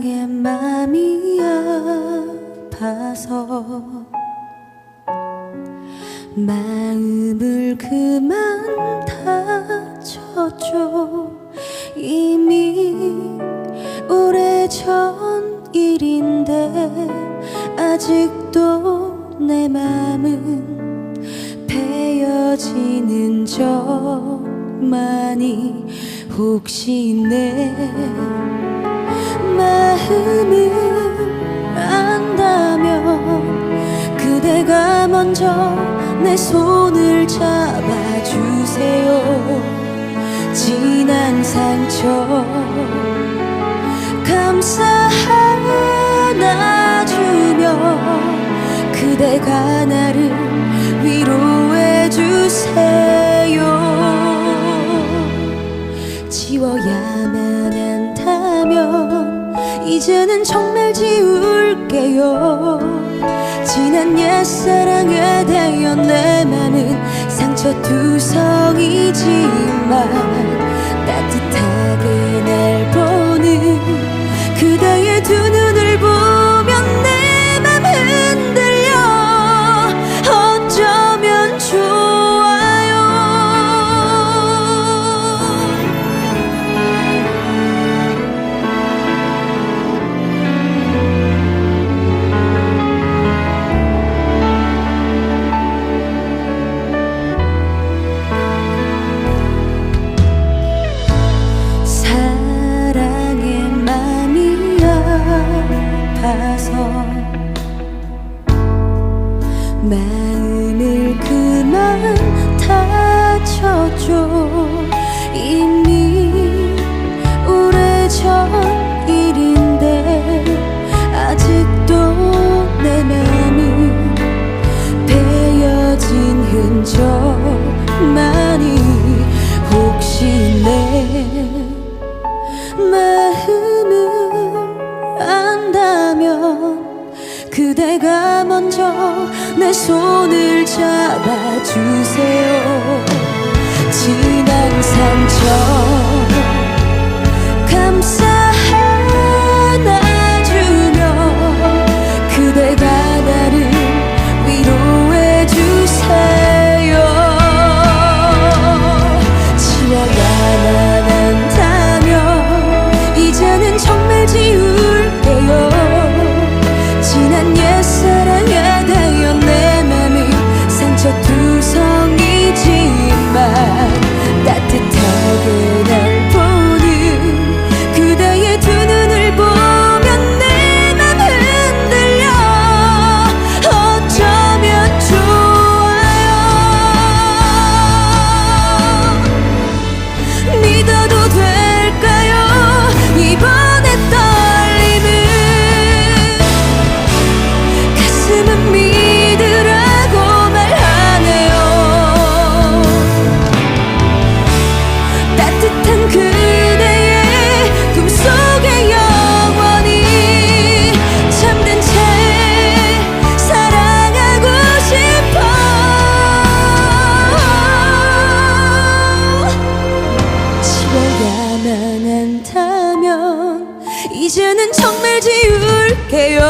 사랑의 맘이 아파서 마음을 그만 다쳤죠 이미 오래전 일인데 아직도 내 맘은 베어지는 적만이 혹시 내 마음을 안다면 그대가 먼저 내 손을 잡아주세요. 지난 상처 감싸 안아주며 그대가 나를 위로해 주세요. 지워야만 이제는 정말 지울게요. 지난 옛사랑에 대한 내 맘은 상처투성이지만 따뜻하게 날 보는 그대의 두 눈 아 손을 잡아주세요. 지난 상처 괜찮다면 이제는 정말 지울게요.